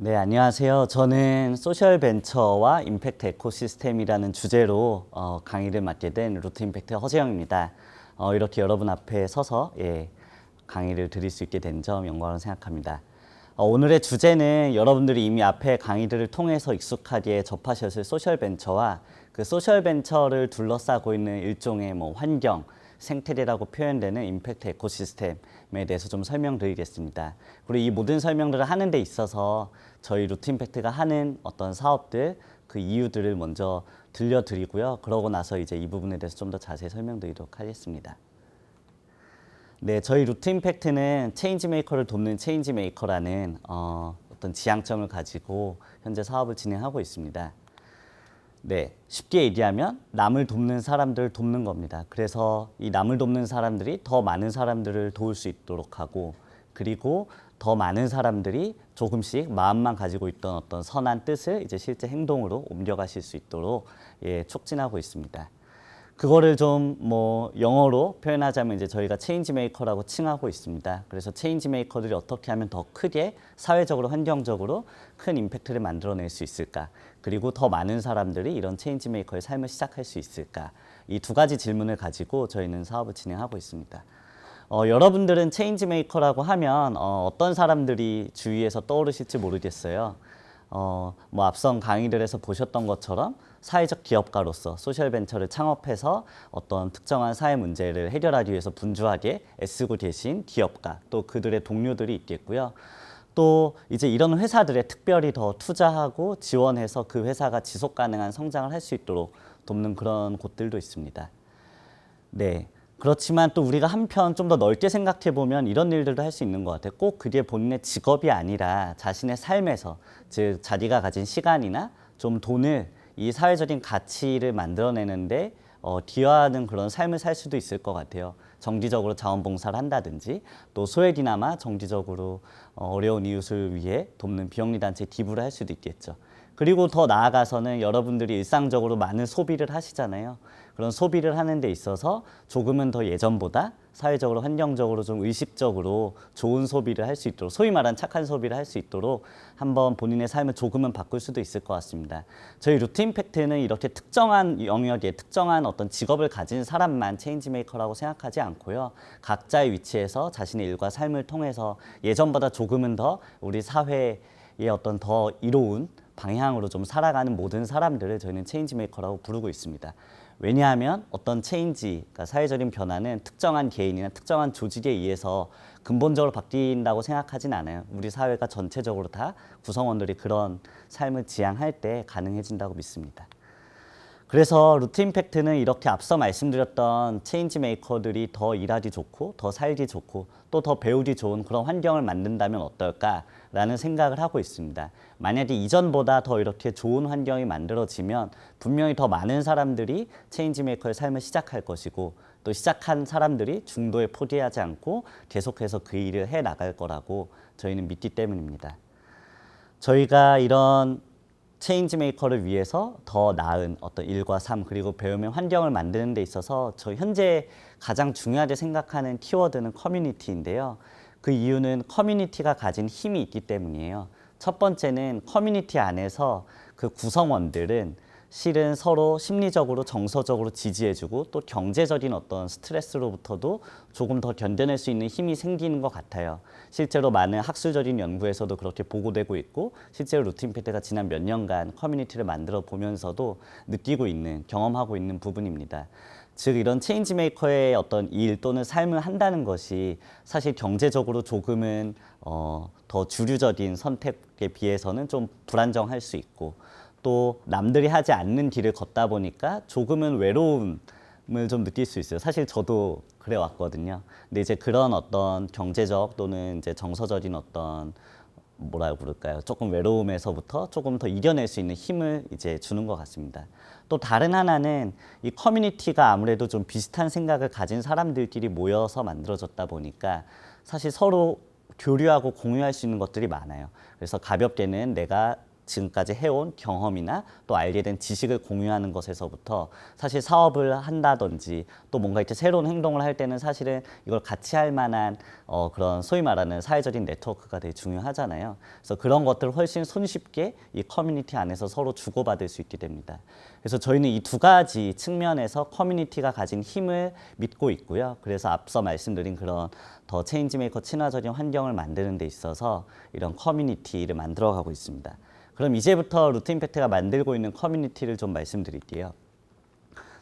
안녕하세요. 저는 소셜 벤처와 임팩트 에코시스템이라는 주제로 어, 강의를 맡게 된 루트 임팩트 허재영입니다. 어, 이렇게 여러분 앞에 서서 예, 강의를 드릴 수 있게 된 점 영광으로 생각합니다. 어, 오늘의 주제는 여러분들이 이미 앞에 강의들을 통해서 익숙하게 접하셨을 소셜 벤처와 그 소셜 벤처를 둘러싸고 있는 일종의 뭐 환경, 생태계라고 표현되는 임팩트 에코시스템에 대해서 좀 설명드리겠습니다. 그리고 이 모든 설명들을 하는 데 있어서 저희 루트 임팩트가 하는 어떤 사업들 그 이유들을 먼저 들려드리고요. 그러고 나서 이제 이 부분에 대해서 좀 더 자세히 설명드리도록 하겠습니다. 네, 저희 루트 임팩트는 체인지 메이커를 돕는 체인지 메이커라는 어, 어떤 지향점을 가지고 현재 사업을 진행하고 있습니다. 네, 쉽게 얘기하면 남을 돕는 사람들을 돕는 겁니다. 그래서 이 남을 돕는 사람들이 더 많은 사람들을 도울 수 있도록 하고 그리고 더 많은 사람들이 조금씩 마음만 가지고 있던 어떤 선한 뜻을 이제 실제 행동으로 옮겨가실 수 있도록 예, 촉진하고 있습니다. 그거를 좀 뭐 영어로 표현하자면 이제 저희가 체인지 메이커라고 칭하고 있습니다. 그래서 체인지 메이커들이 어떻게 하면 더 크게 사회적으로 환경적으로 큰 임팩트를 만들어낼 수 있을까? 그리고 더 많은 사람들이 이런 체인지 메이커의 삶을 시작할 수 있을까? 이 두 가지 질문을 가지고 저희는 사업을 진행하고 있습니다. 어, 여러분들은 체인지 메이커라고 하면 어, 어떤 사람들이 주위에서 떠오르실지 모르겠어요. 어, 뭐 앞선 강의들에서 보셨던 것처럼 사회적 기업가로서 소셜 벤처를 창업해서 어떤 특정한 사회 문제를 해결하기 위해서 분주하게 애쓰고 계신 기업가 또 그들의 동료들이 있겠고요. 또 이제 이런 회사들에 특별히 더 투자하고 지원해서 그 회사가 지속 가능한 성장을 할 수 있도록 돕는 그런 곳들도 있습니다. 네. 그렇지만 또 우리가 한편 좀 더 넓게 생각해 보면 이런 일들도 할 수 있는 것 같아요. 꼭 그게 본인의 직업이 아니라 자신의 삶에서 즉 자기가 가진 시간이나 좀 돈을 이 사회적인 가치를 만들어내는데 어, 기여하는 그런 삶을 살 수도 있을 것 같아요. 정기적으로 자원봉사를 한다든지 또 소액이나마 정기적으로 어, 어려운 이웃을 위해 돕는 비영리 단체에 기부를 할 수도 있겠죠. 그리고 더 나아가서는 여러분들이 일상적으로 많은 소비를 하시잖아요. 그런 소비를 하는 데 있어서 조금은 더 예전보다 사회적으로 환경적으로 좀 의식적으로 좋은 소비를 할 수 있도록 소위 말하는 착한 소비를 할 수 있도록 한번 본인의 삶을 조금은 바꿀 수도 있을 것 같습니다. 저희 루트 임팩트는 이렇게 특정한 영역에 특정한 어떤 직업을 가진 사람만 체인지 메이커라고 생각하지 않고요. 각자의 위치에서 자신의 일과 삶을 통해서 예전보다 조금은 더 우리 사회의 어떤 더 이로운 방향으로 좀 살아가는 모든 사람들을 저희는 체인지 메이커라고 부르고 있습니다. 왜냐하면 어떤 체인지, 그러니까 사회적인 변화는 특정한 개인이나 특정한 조직에 의해서 근본적으로 바뀐다고 생각하진 않아요. 우리 사회가 전체적으로 다 구성원들이 그런 삶을 지향할 때 가능해진다고 믿습니다. 그래서 루트 임팩트는 이렇게 앞서 말씀드렸던 체인지 메이커들이 더 일하기 좋고 더 살기 좋고 또 더 배우기 좋은 그런 환경을 만든다면 어떨까라는 생각을 하고 있습니다. 만약에 이전보다 더 이렇게 좋은 환경이 만들어지면 분명히 더 많은 사람들이 체인지 메이커의 삶을 시작할 것이고 또 시작한 사람들이 중도에 포기하지 않고 계속해서 그 일을 해 나갈 거라고 저희는 믿기 때문입니다. 저희가 이런 체인지 메이커를 위해서 더 나은 어떤 일과 삶 그리고 배움의 환경을 만드는 데 있어서 저 현재 가장 중요하게 생각하는 키워드는 커뮤니티인데요. 그 이유는 커뮤니티가 가진 힘이 있기 때문이에요. 첫 번째는 커뮤니티 안에서 그 구성원들은 실은 서로 심리적으로 정서적으로 지지해주고 또 경제적인 어떤 스트레스로부터도 조금 더 견뎌낼 수 있는 힘이 생기는 것 같아요. 실제로 많은 학술적인 연구에서도 그렇게 보고되고 있고 실제로 루틴피트가 지난 몇 년간 커뮤니티를 만들어 보면서도 느끼고 있는 경험하고 있는 부분입니다. 즉 이런 체인지 메이커의 어떤 일 또는 삶을 한다는 것이 사실 경제적으로 조금은 어, 더 주류적인 선택에 비해서는 좀 불안정할 수 있고 또 남들이 하지 않는 길을 걷다 보니까 조금은 외로움을 좀 느낄 수 있어요. 사실 저도 그래 왔거든요. 근데 이제 그런 어떤 경제적 또는 이제 정서적인 어떤 뭐라 부를까요? 조금 외로움에서부터 조금 더 이겨낼 수 있는 힘을 이제 주는 것 같습니다. 또 다른 하나는 이 커뮤니티가 아무래도 좀 비슷한 생각을 가진 사람들끼리 모여서 만들어졌다 보니까 사실 서로 교류하고 공유할 수 있는 것들이 많아요. 그래서 가볍게는 내가 지금까지 해온 경험이나 또 알게 된 지식을 공유하는 것에서부터 사실 사업을 한다든지 또 뭔가 이렇게 새로운 행동을 할 때는 사실은 이걸 같이 할 만한 어 그런 소위 말하는 사회적인 네트워크가 되게 중요하잖아요. 그래서 그런 것들을 훨씬 손쉽게 이 커뮤니티 안에서 서로 주고받을 수 있게 됩니다. 그래서 저희는 이 두 가지 측면에서 커뮤니티가 가진 힘을 믿고 있고요. 그래서 앞서 말씀드린 그런 더 체인지메이커 친화적인 환경을 만드는 데 있어서 이런 커뮤니티를 만들어가고 있습니다. 그럼 이제부터 루트 임팩트가 만들고 있는 커뮤니티를 좀 말씀드릴게요.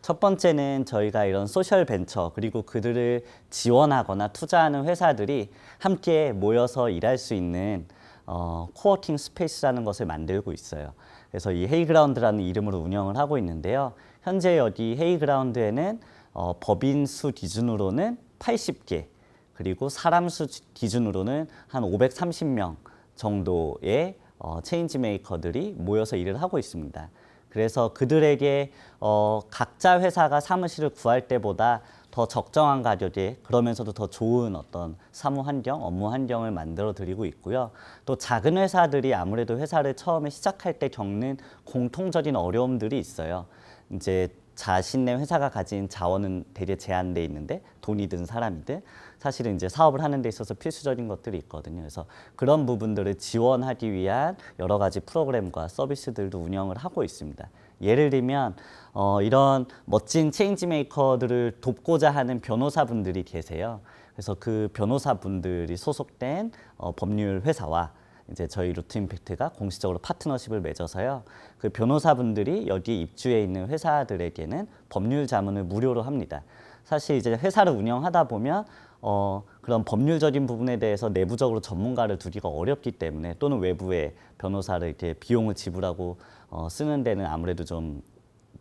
첫 번째는 저희가 이런 소셜 벤처 그리고 그들을 지원하거나 투자하는 회사들이 함께 모여서 일할 수 있는 어, 코워킹 스페이스라는 것을 만들고 있어요. 그래서 이 헤이그라운드라는 이름으로 운영을 하고 있는데요. 현재 여기 헤이그라운드에는 어, 법인 수 기준으로는 80개 그리고 사람 수 기준으로는 한 530명 정도의 어, 체인지 메이커들이 모여서 일을 하고 있습니다. 그래서 그들에게 어, 각자 회사가 사무실을 구할 때보다 더 적정한 가격에 그러면서도 더 좋은 어떤 사무 환경, 업무 환경을 만들어 드리고 있고요. 또 작은 회사들이 아무래도 회사를 처음에 시작할 때 겪는 공통적인 어려움들이 있어요. 이제 자신의 회사가 가진 자원은 되게 제한돼 있는데 돈이 든 사람이든 사실은 이제 사업을 하는 데 있어서 필수적인 것들이 있거든요. 그래서 그런 부분들을 지원하기 위한 여러 가지 프로그램과 서비스들도 운영을 하고 있습니다. 예를 들면 어, 이런 멋진 체인지 메이커들을 돕고자 하는 변호사분들이 계세요. 그래서 그 변호사분들이 소속된 어, 법률 회사와 이제 저희 루트 임팩트가 공식적으로 파트너십을 맺어서요. 그 변호사분들이 여기 입주해 있는 회사들에게는 법률 자문을 무료로 합니다. 사실 이제 회사를 운영하다 보면 어, 그런 법률적인 부분에 대해서 내부적으로 전문가를 두기가 어렵기 때문에 또는 외부의 변호사를 이렇게 비용을 지불하고 어, 쓰는 데는 아무래도 좀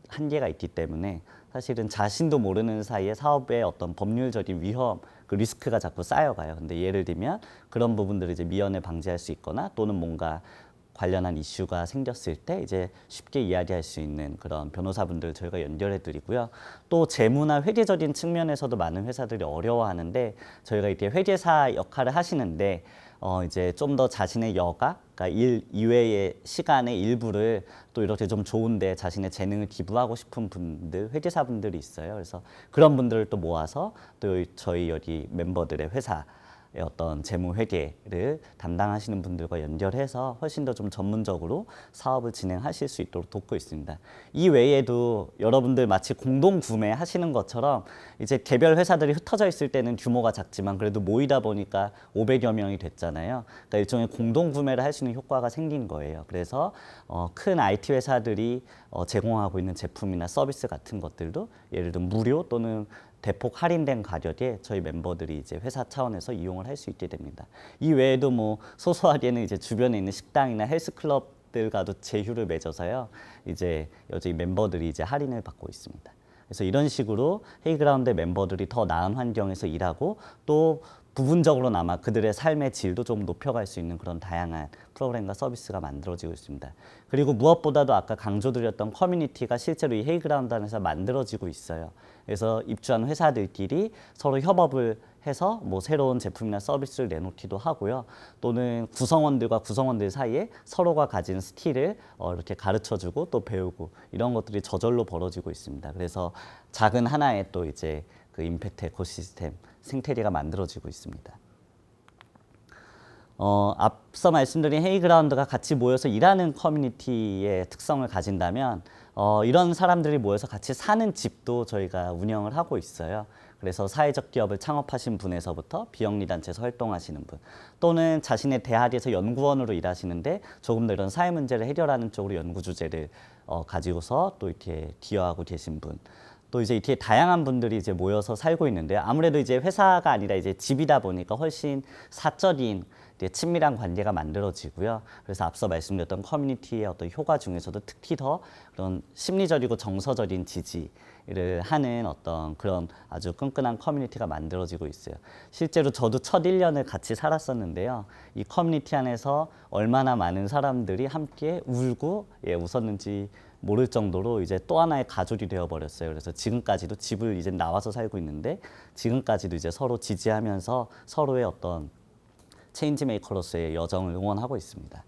한계가 있기 때문에 사실은 자신도 모르는 사이에 사업의 어떤 법률적인 위험, 그 리스크가 자꾸 쌓여가요. 근데 예를 들면 그런 부분들을 이제 미연에 방지할 수 있거나 또는 뭔가 관련한 이슈가 생겼을 때 이제 쉽게 이야기할 수 있는 그런 변호사분들 저희가 연결해 드리고요. 또 재무나 회계적인 측면에서도 많은 회사들이 어려워하는데 저희가 이렇게 회계사 역할을 하시는데 어 이제 좀 더 자신의 여가, 그러니까 일 이외의 시간의 일부를 또 이렇게 좀 좋은데 자신의 재능을 기부하고 싶은 분들, 회계사분들이 있어요. 그래서 그런 분들을 또 모아서 또 저희 여기 멤버들의 회사 어떤 재무 회계를 담당하시는 분들과 연결해서 훨씬 더 좀 전문적으로 사업을 진행하실 수 있도록 돕고 있습니다. 이 외에도 여러분들 마치 공동 구매하시는 것처럼 이제 개별 회사들이 흩어져 있을 때는 규모가 작지만 그래도 모이다 보니까 500여 명이 됐잖아요. 그러니까 일종의 공동 구매를 할 수 있는 효과가 생긴 거예요. 그래서 어, 큰 IT 회사들이 어, 제공하고 있는 제품이나 서비스 같은 것들도 예를 들어 무료 또는 대폭 할인된 가격에 저희 멤버들이 이제 회사 차원에서 이용을 할 수 있게 됩니다. 이 외에도 뭐 소소하게는 이제 주변에 있는 식당이나 헬스클럽들과도 제휴를 맺어서요. 이제 여기 멤버들이 이제 할인을 받고 있습니다. 그래서 이런 식으로 헤이그라운드 멤버들이 더 나은 환경에서 일하고 또 부분적으로나마 그들의 삶의 질도 좀 높여갈 수 있는 그런 다양한 프로그램과 서비스가 만들어지고 있습니다. 그리고 무엇보다도 아까 강조드렸던 커뮤니티가 실제로 이 헤이그라운드 안에서 만들어지고 있어요. 그래서 입주한 회사들끼리 서로 협업을 해서 뭐 새로운 제품이나 서비스를 내놓기도 하고요. 또는 구성원들과 구성원들 사이에 서로가 가진 스킬을 어, 이렇게 가르쳐 주고 또 배우고 이런 것들이 저절로 벌어지고 있습니다. 그래서 작은 하나의 또 이제 그 임팩트 에코시스템 생태계가 만들어지고 있습니다. 어, 앞서 말씀드린 헤이그라운드가 같이 모여서 일하는 커뮤니티의 특성을 가진다면 어, 이런 사람들이 모여서 같이 사는 집도 저희가 운영을 하고 있어요. 그래서 사회적 기업을 창업하신 분에서부터 비영리 단체에서 활동하시는 분 또는 자신의 대학에서 연구원으로 일하시는데 조금 더 이런 사회 문제를 해결하는 쪽으로 연구 주제를 어, 가지고서 또 이렇게 기여하고 계신 분. 또 이제 이렇게 다양한 분들이 이제 모여서 살고 있는데요. 아무래도 이제 회사가 아니라 이제 집이다 보니까 훨씬 사적인 친밀한 관계가 만들어지고요. 그래서 앞서 말씀드렸던 커뮤니티의 어떤 효과 중에서도 특히 더 그런 심리적이고 정서적인 지지를 하는 어떤 그런 아주 끈끈한 커뮤니티가 만들어지고 있어요. 실제로 저도 첫 1년을 같이 살았었는데요. 이 커뮤니티 안에서 얼마나 많은 사람들이 함께 울고 예, 웃었는지 모를 정도로 이제 또 하나의 가족이 되어 버렸어요. 그래서 지금까지도 집을 이제 나와서 살고 있는데 지금까지도 이제 서로 지지하면서 서로의 어떤 체인지 메이커로서의 여정을 응원하고 있습니다.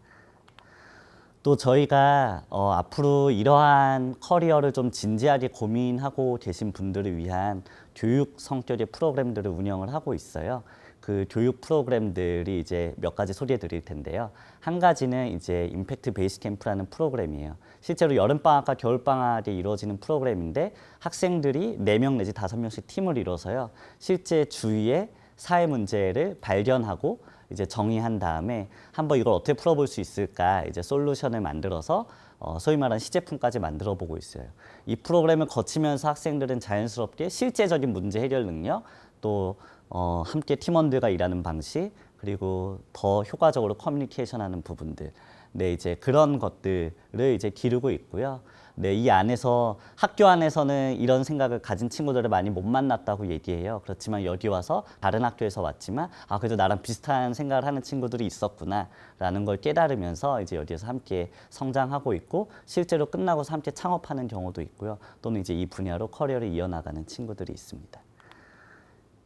또 저희가 어, 앞으로 이러한 커리어를 좀 진지하게 고민하고 계신 분들을 위한 교육 성격의 프로그램들을 운영을 하고 있어요. 그 교육 프로그램들이 이제 몇 가지 소개해 드릴 텐데요. 한 가지는 이제 임팩트 베이스 캠프라는 프로그램이에요. 실제로 여름방학과 겨울방학에 이루어지는 프로그램인데 학생들이 네 명 내지 다섯 명씩 팀을 이뤄서요. 실제 주위에 사회 문제를 발견하고 이제 정의한 다음에 한번 이걸 어떻게 풀어볼 수 있을까 이제 솔루션을 만들어서 어, 소위 말하는 시제품까지 만들어 보고 있어요. 이 프로그램을 거치면서 학생들은 자연스럽게 실제적인 문제 해결 능력 또 어, 함께 팀원들과 일하는 방식 그리고 더 효과적으로 커뮤니케이션하는 부분들 네 이제 그런 것들을 이제 기르고 있고요. 네, 이 안에서 학교 안에서는 이런 생각을 가진 친구들을 많이 못 만났다고 얘기해요. 그렇지만 여기 와서 다른 학교에서 왔지만 아 그래도 나랑 비슷한 생각을 하는 친구들이 있었구나라는 걸 깨달으면서 이제 여기에서 함께 성장하고 있고 실제로 끝나고서 함께 창업하는 경우도 있고요. 또는 이제 이 분야로 커리어를 이어나가는 친구들이 있습니다.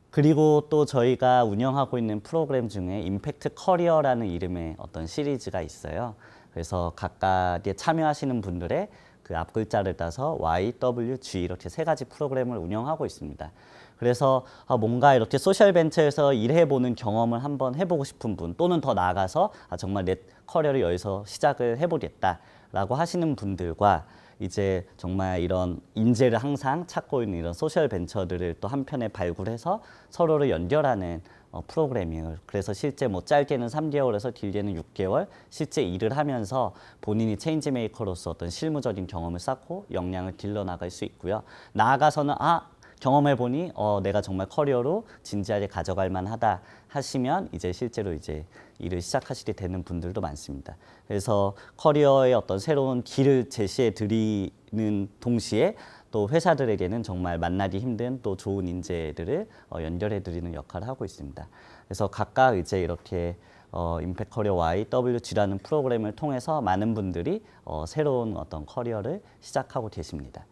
그리고 또 저희가 운영하고 있는 프로그램 중에 임팩트 커리어라는 이름의 어떤 시리즈가 있어요. 그래서 각각에 참여하시는 분들의 그 앞글자를 따서 Y, W, G 이렇게 세 가지 프로그램을 운영하고 있습니다. 그래서 아, 뭔가 이렇게 소셜 벤처에서 일해보는 경험을 한번 해보고 싶은 분 또는 더 나아가서 아, 정말 내 커리어를 여기서 시작을 해보겠다라고 하시는 분들과 이제 정말 이런 인재를 항상 찾고 있는 이런 소셜 벤처들을 또 한편에 발굴해서 서로를 연결하는 어, 프로그램이에요. 그래서 실제 뭐 짧게는 3개월에서 길게는 6개월 실제 일을 하면서 본인이 체인지 메이커로서 어떤 실무적인 경험을 쌓고 역량을 길러 나갈 수 있고요. 나아가서는 아 경험해 보니 어 내가 정말 커리어로 진지하게 가져갈 만하다 하시면 이제 실제로 이제 일을 시작하시게 되는 분들도 많습니다. 그래서 커리어의 어떤 새로운 길을 제시해 드리는 동시에 또 회사들에게는 정말 만나기 힘든 또 좋은 인재들을 어, 연결해 드리는 역할을 하고 있습니다. 그래서 각각 이제 이렇게 어, 임팩 커리어 YWG라는 프로그램을 통해서 많은 분들이 어, 새로운 어떤 커리어를 시작하고 계십니다.